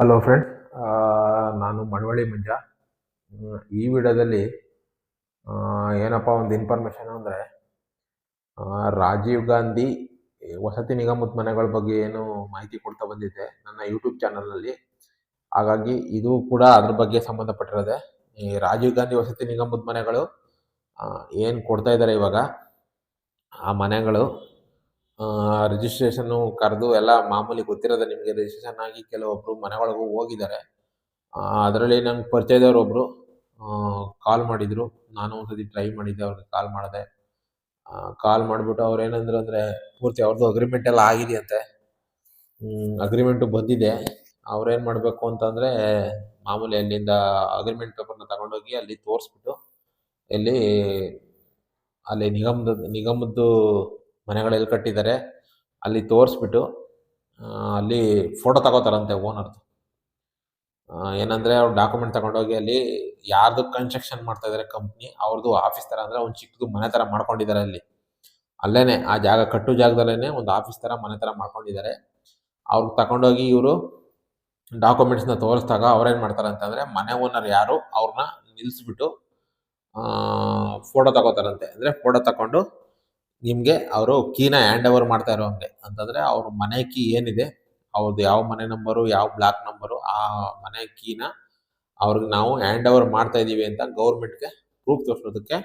Hello friends ನಾನು ಮಳವಳ್ಳಿ ಮಂಜ. ಈ ವಿಡಿಯೋದಲ್ಲಿ ಏನಪ್ಪ ಒಂದು ಇನ್ಫಾರ್ಮೇಷನ್ ಅಂದರೆ ರಾಜೀವ್ ಗಾಂಧಿ ವಸತಿ ನಿಗಮದ ಮನೆಗಳ ಬಗ್ಗೆ ಏನು ಮಾಹಿತಿ ಕೊಡ್ತಾ ಬಂದಿದ್ದೆ ನನ್ನ ಯೂಟ್ಯೂಬ್ ಚಾನಲ್ನಲ್ಲಿ ಹಾಗಾಗಿ ಇದು ಕೂಡ ಅದ್ರ ಬಗ್ಗೆ ಸಂಬಂಧಪಟ್ಟಿರೋದೆ. ಈ ರಾಜೀವ್ ಗಾಂಧಿ ವಸತಿ ನಿಗಮದ ಮನೆಗಳು ಏನು ಕೊಡ್ತಾ ಇದ್ದಾರೆ ಇವಾಗ? ಆ ಮನೆಗಳು ರಿಜಿಸ್ಟ್ರೇಷನ್ನು ಕರೆದು ಎಲ್ಲ ಮಾಮೂಲಿ ಗೊತ್ತಿರೋದೆ ನಿಮಗೆ ರಿಜಿಸ್ಟ್ರೇಷನ್ ಆಗಿ ಕೆಲವೊಬ್ಬರು ಮನೆಗಳಿಗೂ ಹೋಗಿದ್ದಾರೆ. ಅದರಲ್ಲಿ ನಂಗೆ ಪರಿಚಯದವ್ರು ಒಬ್ಬರು ಕಾಲ್ ಮಾಡಿದರು. ನಾನು ಒಂದ್ಸತಿ ಟ್ರೈ ಮಾಡಿದ್ದೆ, ಅವ್ರಿಗೆ ಕಾಲ್ ಮಾಡಿದೆ. ಕಾಲ್ ಮಾಡಿಬಿಟ್ಟು ಅವ್ರು ಏನಂದ್ರು ಅಂದರೆ, ಪೂರ್ತಿ ಅವ್ರದ್ದು ಅಗ್ರಿಮೆಂಟ್ ಎಲ್ಲ ಆಗಿದೆಯಂತೆ. ಅಗ್ರಿಮೆಂಟು ಬಂದಿದೆ. ಅವ್ರೇನು ಮಾಡಬೇಕು ಅಂತಂದರೆ, ಮಾಮೂಲಿ ಅಲ್ಲಿಂದ ಅಗ್ರಿಮೆಂಟ್ ಪೇಪರ್ನ ತಗೊಂಡೋಗಿ ಅಲ್ಲಿ ತೋರಿಸ್ಬಿಟ್ಟು, ಇಲ್ಲಿ ಅಲ್ಲಿ ನಿಗಮದ ನಿಗಮದ್ದು ಮನೆಗಳೆಲ್ಲಿ ಕಟ್ಟಿದ್ದಾರೆ, ಅಲ್ಲಿ ತೋರಿಸ್ಬಿಟ್ಟು ಅಲ್ಲಿ ಫೋಟೋ ತಗೋತಾರಂತೆ ಓನರ್ದು ಏನಂದರೆ ಅವ್ರು ಡಾಕ್ಯುಮೆಂಟ್ ತಗೊಂಡೋಗಿ ಅಲ್ಲಿ ಯಾರ್ದು ಕನ್ಸ್ಟ್ರಕ್ಷನ್ ಮಾಡ್ತಾ ಇದ್ದಾರೆ ಕಂಪ್ನಿ ಅವ್ರದ್ದು ಆಫೀಸ್ ಥರ ಅಂದರೆ ಒಂದು ಚಿಕ್ಕದು ಮನೆ ಥರ ಮಾಡ್ಕೊಂಡಿದ್ದಾರೆ ಅಲ್ಲಿ. ಅಲ್ಲೇನೆ ಆ ಜಾಗ ಕಟ್ಟು ಜಾಗದಲ್ಲೇ ಒಂದು ಆಫೀಸ್ ಥರ ಮನೆ ಥರ ಮಾಡ್ಕೊಂಡಿದ್ದಾರೆ. ಅವ್ರಿಗೆ ತಗೊಂಡೋಗಿ ಇವರು ಡಾಕ್ಯುಮೆಂಟ್ಸ್ನ ತೋರಿಸ್ದಾಗ ಅವ್ರೇನು ಮಾಡ್ತಾರೆ ಅಂತಂದರೆ ಮನೆ ಓನರ್ ಯಾರು ಅವ್ರನ್ನ ನಿಲ್ಲಿಸ್ಬಿಟ್ಟು ಫೋಟೋ ತಗೋತಾರಂತೆ. ಅಂದರೆ ಫೋಟೋ ತಗೊಂಡು ನಿಮಗೆ ಅವರು ಕೀನ ಹ್ಯಾಂಡ್ ಓವರ್ ಮಾಡ್ತಾ ಇರೋ ಹಂಗೆ ಅಂತಂದರೆ ಅವ್ರ ಮನೆ ಕೀ ಏನಿದೆ ಅವ್ರದ್ದು ಯಾವ ಮನೆ ನಂಬರು ಯಾವ ಬ್ಲಾಕ್ ನಂಬರು ಆ ಮನೆ ಕೀನ ಅವ್ರಿಗೆ ನಾವು ಹ್ಯಾಂಡ್ ಓವರ್ ಮಾಡ್ತಾ ಇದ್ದೀವಿ ಅಂತ ಗೌರ್ಮೆಂಟ್ಗೆ ಪ್ರೂಫ್ ತೋರಿಸೋದಕ್ಕೆ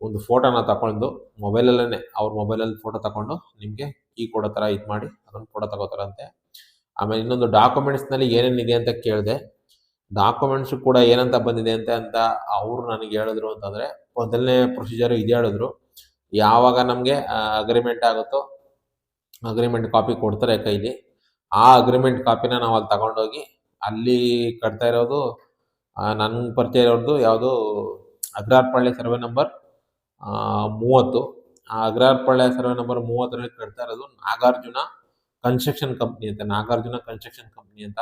ಒಂದು ಫೋಟೋನ ತಗೊಂಡು ಮೊಬೈಲಲ್ಲೇ ಅವ್ರ ಮೊಬೈಲಲ್ಲಿ ಫೋಟೋ ತಗೊಂಡು ನಿಮಗೆ ಕೀ ಕೊಡೋ ಥರ ಇದು ಮಾಡಿ ಅದನ್ನು ಫೋಟೋ ತಗೋತಾರಂತೆ. ಆಮೇಲೆ ಇನ್ನೊಂದು ಡಾಕ್ಯುಮೆಂಟ್ಸ್ನಲ್ಲಿ ಏನೇನಿದೆ ಅಂತ ಕೇಳಿದೆ. ಡಾಕ್ಯುಮೆಂಟ್ಸ್ ಕೂಡ ಏನಂತ ಬಂದಿದೆ ಅಂತ ಅಂತ ಅವರು ನನಗೆ ಹೇಳಿದ್ರು ಅಂತಂದರೆ, ಮೊದಲನೇ ಪ್ರೊಸೀಜರ್ ಇದು ಹೇಳಿದ್ರು. ಯಾವಾಗ ನಮಗೆ ಅಗ್ರಿಮೆಂಟ್ ಆಗುತ್ತೋ ಅಗ್ರಿಮೆಂಟ್ ಕಾಪಿ ಕೊಡ್ತಾರೆ ಕೈಲಿ. ಆ ಅಗ್ರಿಮೆಂಟ್ ಕಾಪಿನ ನಾವು ಅಲ್ಲಿ ತಗೊಂಡೋಗಿ, ಅಲ್ಲಿ ಕಟ್ತಾ ಇರೋದು ನನ್ನ ಪರಿಚಯ ಇರೋದು ಯಾವುದು ಅಗ್ರಾರ್ಪಳ್ಳಿ ಸರ್ವೆ ನಂಬರ್ ಮೂವತ್ತು. ಆ ಅಗ್ರಾರ್ಪಳ್ಳಿ ಸರ್ವೆ ನಂಬರ್ ಮೂವತ್ತರಲ್ಲಿ ಕಟ್ತಾ ಇರೋದು ನಾಗಾರ್ಜುನ ಕನ್ಸ್ಟ್ರಕ್ಷನ್ ಕಂಪ್ನಿ ಅಂತ, ನಾಗಾರ್ಜುನ ಕನ್ಸ್ಟ್ರಕ್ಷನ್ ಕಂಪ್ನಿ ಅಂತ.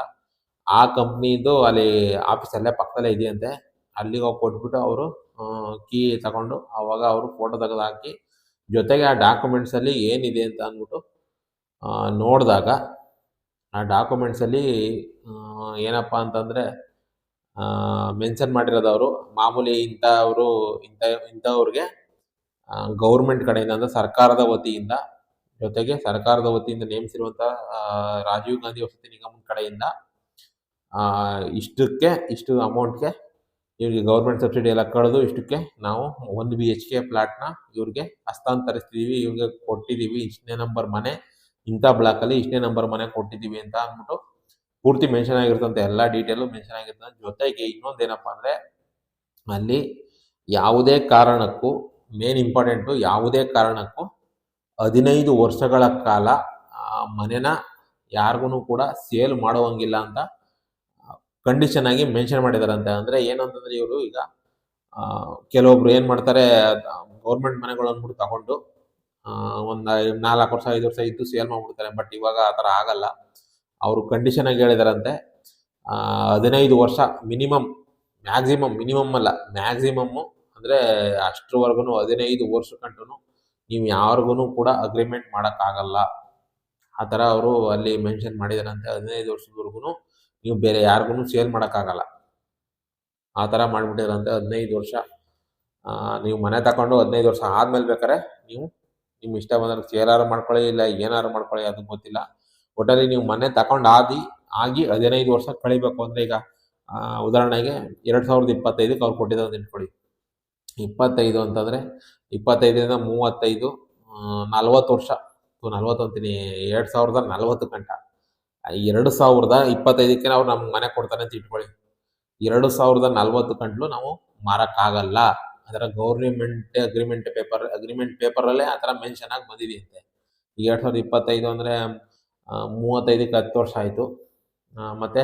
ಆ ಕಂಪ್ನಿದು ಅಲ್ಲಿ ಆಫೀಸ್ ಅಲ್ಲೇ ಪಕ್ಕದಲ್ಲೇ ಇದೆಯಂತೆ. ಅಲ್ಲಿಗೆ ಹೋಗಿ ಕೊಟ್ಬಿಟ್ಟು ಅವರು ಕೀ ತಗೊಂಡು ಅವಾಗ ಅವರು ಫೋಟೋ ತೆಗೆದು ಹಾಕಿ, ಜೊತೆಗೆ ಆ ಡಾಕ್ಯುಮೆಂಟ್ಸಲ್ಲಿ ಏನಿದೆ ಅಂತ ಅಂದ್ಬಿಟ್ಟು ನೋಡಿದಾಗ ಆ ಡಾಕ್ಯುಮೆಂಟ್ಸಲ್ಲಿ ಏನಪ್ಪ ಅಂತಂದರೆ ಮೆನ್ಷನ್ ಮಾಡಿರೋದವರು, ಮಾಮೂಲಿ ಇಂಥವರು, ಇಂಥ, ಇಂಥವ್ರಿಗೆ ಗೌರ್ಮೆಂಟ್ ಕಡೆಯಿಂದ ಅಂದರೆ ಸರ್ಕಾರದ ವತಿಯಿಂದ, ಜೊತೆಗೆ ಸರ್ಕಾರದ ವತಿಯಿಂದ ನೇಮಿಸಿರುವಂಥ ರಾಜೀವ್ ಗಾಂಧಿ ವಸತಿ ನಿಗಮದ ಕಡೆಯಿಂದ ಇಷ್ಟಕ್ಕೆ, ಇಷ್ಟು ಅಮೌಂಟ್ಗೆ ಇವರಿಗೆ ಗೌರ್ಮೆಂಟ್ ಸಬ್ಸಿಡಿ ಎಲ್ಲ ಕಳೆದು ಇಷ್ಟಕ್ಕೆ ನಾವು ಒಂದು ಬಿ ಎಚ್ ಕೆ ಪ್ಲಾಟ್ನ ಇವ್ರಿಗೆ ಹಸ್ತಾಂತರಿಸ್ತೀವಿ, ಇವ್ರಿಗೆ ಕೊಟ್ಟಿದ್ದೀವಿ ಇಷ್ಟನೇ ನಂಬರ್ ಮನೆ, ಇಂಥ ಬ್ಲಾಕಲ್ಲಿ ಇಷ್ಟನೇ ನಂಬರ್ ಮನೆ ಕೊಟ್ಟಿದ್ದೀವಿ ಅಂತ ಅಂದ್ಬಿಟ್ಟು ಪೂರ್ತಿ ಮೆನ್ಷನ್ ಆಗಿರ್ತಂತೆ, ಎಲ್ಲ ಡೀಟೇಲು ಮೆನ್ಷನ್ ಆಗಿರ್ತದೆ ಜೊತೆಗೆ ಇನ್ನೊಂದೇನಪ್ಪ ಅಂದರೆ ಅಲ್ಲಿ ಯಾವುದೇ ಕಾರಣಕ್ಕೂ ಮೇನ್ ಇಂಪಾರ್ಟೆಂಟು ಯಾವುದೇ ಕಾರಣಕ್ಕೂ ಹದಿನೈದು ವರ್ಷಗಳ ಕಾಲ ಆ ಮನೆನ ಯಾರಿಗೂ ಕೂಡ ಸೇಲ್ ಮಾಡುವಂಗಿಲ್ಲ ಅಂತ ಕಂಡೀಷನ್ ಆಗಿ ಮೆನ್ಷನ್ ಮಾಡಿದಾರಂತೆ. ಅಂದರೆ ಏನು ಅಂತಂದ್ರೆ ಇವರು ಈಗ ಕೆಲವೊಬ್ರು ಏನು ಮಾಡ್ತಾರೆ ಗೌರ್ಮೆಂಟ್ ಮನೆಗಳು ಅಂದ್ಬಿಟ್ಟು ತಗೊಂಡು ಒಂದು ನಾಲ್ಕು ವರ್ಷ, ಐದು ವರ್ಷ ಇದ್ದು ಸೇಲ್ ಮಾಡ್ಬಿಡ್ತಾರೆ. ಬಟ್ ಇವಾಗ ಆ ಥರ ಆಗಲ್ಲ. ಅವರು ಕಂಡೀಷನ್ ಆಗಿ ಹೇಳಿದಾರಂತೆ. ಹದಿನೈದು ವರ್ಷ ಮಿನಿಮಮ್ ಮ್ಯಾಕ್ಸಿಮಮ್ ಮಿನಿಮಮ್ ಅಲ್ಲ ಮ್ಯಾಕ್ಸಿಮಮ್ ಅಂದರೆ ಅಷ್ಟರವರೆಗೂ ಹದಿನೈದು ವರ್ಷಕ್ಕಂಟು ನೀವು ಯಾರಿಗೂ ಕೂಡ ಅಗ್ರಿಮೆಂಟ್ ಮಾಡೋಕ್ಕಾಗಲ್ಲ. ಆ ಥರ ಅವರು ಅಲ್ಲಿ ಮೆನ್ಷನ್ ಮಾಡಿದಾರಂತೆ. ಹದಿನೈದು ವರ್ಷದವರೆಗೂ ನೀವು ಬೇರೆ ಯಾರಿಗೂ ಸೇಲ್ ಮಾಡೋಕ್ಕಾಗಲ್ಲ. ಆ ಥರ ಮಾಡಿಬಿಟ್ಟಿರಂತೆ ಹದಿನೈದು ವರ್ಷ ನೀವು ಮನೆ ತಗೊಂಡು ಹದಿನೈದು ವರ್ಷ ಆದಮೇಲೆ ಬೇಕಾರೆ ನೀವು ನಿಮ್ಮ ಇಷ್ಟ ಬಂದ್ರೆ ಸೇಲಾರು ಮಾಡ್ಕೊಳ್ಳಿ, ಇಲ್ಲ ಏನಾರು ಮಾಡ್ಕೊಳ್ಳಿ, ಅದು ಗೊತ್ತಿಲ್ಲ. ಒಟ್ಟಲ್ಲಿ ನೀವು ಮನೆ ತಗೊಂಡು ಆದಿ, ಆಗಿ ಹದಿನೈದು ವರ್ಷ ಕಳಿಬೇಕು ಅಂದರೆ ಈಗ ಉದಾಹರಣೆಗೆ ಎರಡು ಸಾವಿರದ ಇಪ್ಪತ್ತೈದಕ್ಕೆ ಅವ್ರು ಕೊಟ್ಟಿದ್ದ ಇಟ್ಕೊಳ್ಳಿ ಇಪ್ಪತ್ತೈದು ಅಂತಂದರೆ ಇಪ್ಪತ್ತೈದರಿಂದ ಮೂವತ್ತೈದು ನಲ್ವತ್ತು ವರ್ಷ. ನಲ್ವತ್ತು ಅಂತೀನಿ, ಎರಡು ಸಾವಿರದ ನಲ್ವತ್ತು ಗಂಟ. ಎರಡು ಸಾವಿರದ ಇಪ್ಪತ್ತೈದಕ್ಕೆ ಅವ್ರು ನಮ್ಗೆ ಮನೆ ಕೊಡ್ತಾರೆ ಅಂತ ಇಟ್ಕೊಳ್ಳಿ. ಎರಡು ಸಾವಿರದ ನಲ್ವತ್ತು ಗಂಟ್ಲು ನಾವು ಮಾರಕ್ಕಾಗಲ್ಲ. ಅದರ ಗೌರ್ಮೆಂಟ್ ಅಗ್ರಿಮೆಂಟ್ ಪೇಪರ್, ಅಗ್ರಿಮೆಂಟ್ ಪೇಪರಲ್ಲೇ ಆ ಥರ ಮೆನ್ಷನ್ ಆಗಿ ಬಂದಿದೆಯಂತೆ. ಈಗ ಎರಡು ಸಾವಿರದ ಇಪ್ಪತ್ತೈದು ಅಂದರೆ ಮೂವತ್ತೈದಕ್ಕೆ ಹತ್ತು ವರ್ಷ ಆಯಿತು. ಮತ್ತು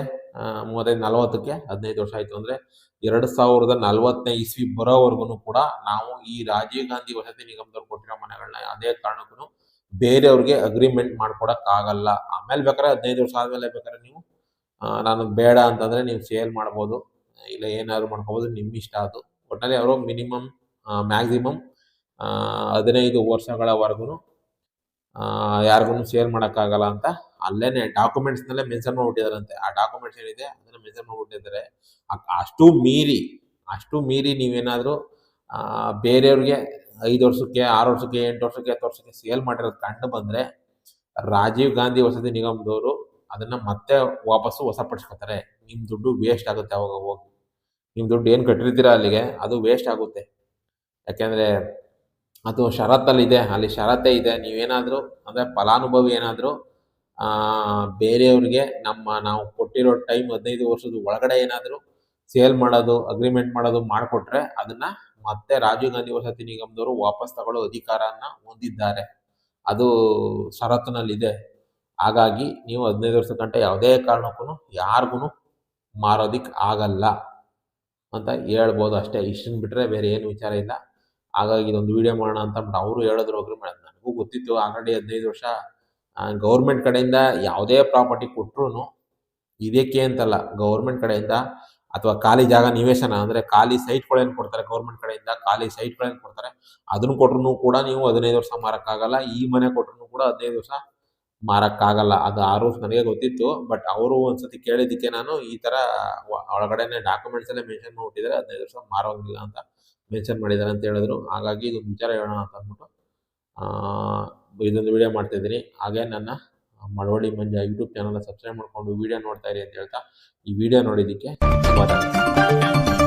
ಮೂವತ್ತೈದು ನಲ್ವತ್ತಕ್ಕೆ ಹದಿನೈದು ವರ್ಷ ಆಯಿತು. ಅಂದರೆ ಎರಡು ಸಾವಿರದ ನಲವತ್ತನೇ ಇಸ್ವಿ ಬರೋವರೆಗೂ ಕೂಡ ನಾವು ಈ ರಾಜೀವ್ ಗಾಂಧಿ ವಸತಿ ನಿಗಮದವ್ರು ಕೊಟ್ಟಿರೋ ಮನೆಗಳನ್ನ ಅದೇ ಕಾರಣಕ್ಕೂ ಬೇರೆಯವ್ರಿಗೆ ಅಗ್ರಿಮೆಂಟ್ ಮಾಡ್ಕೊಡಕ್ಕಾಗಲ್ಲ. ಆಮೇಲೆ ಬೇಕಾದ್ರೆ ಹದಿನೈದು ವರ್ಷ ಆದಮೇಲೆ ಬೇಕಾದ್ರೆ ನೀವು ನನಗೆ ಬೇಡ ಅಂತಂದರೆ ನೀವು ಸೇಲ್ ಮಾಡ್ಬೋದು. ಇಲ್ಲ ಏನಾದ್ರು ಮಾಡ್ಕೋಬೋದು ನಿಮ್ಮ ಇಷ್ಟ ಅದು. ಒಟ್ಟಿನಲ್ಲಿ ಅವರು ಮಿನಿಮಮ್ ಮ್ಯಾಕ್ಸಿಮಮ್ ಹದಿನೈದು ವರ್ಷಗಳವರೆಗೂ ಯಾರಿಗೂ ಸೇಲ್ ಮಾಡೋಕ್ಕಾಗಲ್ಲ ಅಂತ ಅಲ್ಲೇನೆ ಡಾಕ್ಯುಮೆಂಟ್ಸ್ನಲ್ಲೇ ಮೆನ್ಷನ್ ಮಾಡಿಬಿಟ್ಟಿದಾರಂತೆ ಆ ಡಾಕ್ಯುಮೆಂಟ್ಸ್ ಏನಿದೆ ಅದನ್ನ ಮೆನ್ಷನ್ ಮಾಡಿಬಿಟ್ಟಿದ್ದಾರೆ. ಅಷ್ಟು ಮೀರಿ ಅಷ್ಟು ಮೀರಿ ನೀವೇನಾದರೂ ಬೇರೆಯವ್ರಿಗೆ ಐದು ವರ್ಷಕ್ಕೆ, ಆರು ವರ್ಷಕ್ಕೆ, ಎಂಟು ವರ್ಷಕ್ಕೆ, ಹತ್ತು ವರ್ಷಕ್ಕೆ ಸೇಲ್ ಮಾಡಿರೋದು ಕಂಡು ಬಂದರೆ ರಾಜೀವ್ ಗಾಂಧಿ ವಸತಿ ನಿಗಮದವರು ಅದನ್ನ ಮತ್ತೆ ವಾಪಸ್ಸು ವಶಪಡಿಸ್ಕೊತಾರೆ. ನಿಮ್ಮ ದುಡ್ಡು ವೇಸ್ಟ್ ಆಗುತ್ತೆ ಅವಾಗ ಹೋಗಿ. ನಿಮ್ಮ ದುಡ್ಡು ಏನು ಕಟ್ಟಿರ್ತೀರ ಅಲ್ಲಿಗೆ? ಅದು ವೇಸ್ಟ್ ಆಗುತ್ತೆ. ಯಾಕೆಂದರೆ ಅದು ಷರತ್ತಲ್ಲಿದೆ ಅಲ್ಲಿ ಷರತ್ತೇ ಇದೆ. ನೀವೇನಾದರೂ ಅಂದರೆ ಫಲಾನುಭವಿ ಏನಾದರೂ ಬೇರೆಯವ್ರಿಗೆ ನಮ್ಮ ನಾವು ಕೊಟ್ಟಿರೋ ಟೈಮ್ ಹದಿನೈದು ವರ್ಷದ ಒಳಗಡೆ ಏನಾದರೂ ಸೇಲ್ ಮಾಡೋದು ಅಗ್ರಿಮೆಂಟ್ ಮಾಡೋದು ಮಾಡಿಕೊಟ್ರೆ ಅದನ್ನ ಮತ್ತೆ ರಾಜೀವ್ ಗಾಂಧಿ ವಸತಿ ನಿಗಮದವರು ವಾಪಸ್ ತಗೊಳ್ಳೋ ಅಧಿಕಾರನ ಹೊಂದಿದ್ದಾರೆ. ಅದು ಷರತ್ತಿನಲ್ಲಿದೆ. ಹಾಗಾಗಿ ನೀವು ಹದಿನೈದು ವರ್ಷ ಗಂಟೆ ಯಾವುದೇ ಕಾರಣಕ್ಕೂ ಯಾರಿಗೂ ಮಾರೋದಿಕ್ ಆಗಲ್ಲ ಅಂತ ಹೇಳ್ಬೋದು ಅಷ್ಟೇ. ಇಷ್ಟನ್ನು ಬಿಟ್ಟರೆ ಬೇರೆ ಏನು ವಿಚಾರ ಇಲ್ಲ. ಹಾಗಾಗಿ ಇದೊಂದು ವಿಡಿಯೋ ಮಾಡೋಣ ಅಂತ ಅಂದ್ಬಿಟ್ಟು ಅವರು ಹೇಳಿದ್ರು ಅಗ್ರಿಮೆಂಟ್ ನನಗೂ ಗೊತ್ತಿತ್ತು. ಆಲ್ರೆಡಿ ಹದಿನೈದು ವರ್ಷ ಗೌರ್ಮೆಂಟ್ ಕಡೆಯಿಂದ ಯಾವುದೇ ಪ್ರಾಪರ್ಟಿ ಕೊಟ್ಟರು ಇದಕ್ಕೆ ಅಂತಲ್ಲ. ಗೌರ್ಮೆಂಟ್ ಕಡೆಯಿಂದ ಅಥವಾ ಖಾಲಿ ಜಾಗ ನಿವೇಶನ ಅಂದರೆ ಖಾಲಿ ಸೈಟ್ಗಳೇನು ಕೊಡ್ತಾರೆ ಗೌರ್ಮೆಂಟ್ ಕಡೆಯಿಂದ, ಖಾಲಿ ಸೈಟ್ಗಳೇನು ಕೊಡ್ತಾರೆ, ಅದನ್ನು ಕೊಟ್ರು ಕೂಡ ನೀವು ಹದಿನೈದು ವರ್ಷ ಮಾರಕ್ಕಾಗಲ್ಲ, ಈ ಮನೆ ಕೊಟ್ರು ಕೂಡ ಹದಿನೈದು ವರ್ಷ ಮಾರಕ್ಕಾಗಲ್ಲ. ಅದು ಆ ರೂಲ್ಸ್ ನನಗೆ ಗೊತ್ತಿತ್ತು ಬಟ್ ಅವರು ಒಂದ್ಸತಿ ಕೇಳಿದ್ದಕ್ಕೆ ನಾನು ಈ ವ- ಒಳಗಡೆನೆ ಡಾಕ್ಯುಮೆಂಟ್ಸ್ ಎಲ್ಲ ಮೆನ್ಷನ್ ಮಾಡಿಬಿಟ್ಟಿದ್ದಾರೆ, ಹದಿನೈದು ವರ್ಷ ಮಾರೋಂಗಿಲ್ಲ ಅಂತ ಮೆನ್ಷನ್ ಮಾಡಿದ್ದಾರೆ ಅಂತ ಹೇಳಿದ್ರು. ಹಾಗಾಗಿ ಇದೊಂದು ವಿಚಾರ ಹೇಳೋಣ ಅಂತ ಅಂದ್ಬಿಟ್ಟು ಇದೊಂದು ವಿಡಿಯೋ ಮಾಡ್ತಿದ್ದೀನಿ ಹಾಗೆ ನನ್ನ Malavalli Manja YouTube channel subscribe ಮಾಡ್ಕೊಂಡು ವಿಡಿಯೋ ನೋಡ್ತಾ ಇರಿ ಅಂತ ಹೇಳ್ತಾ ಈ ವಿಡಿಯೋ ನೋಡಿದ್ದಕ್ಕೆ ಧನ್ಯವಾದ.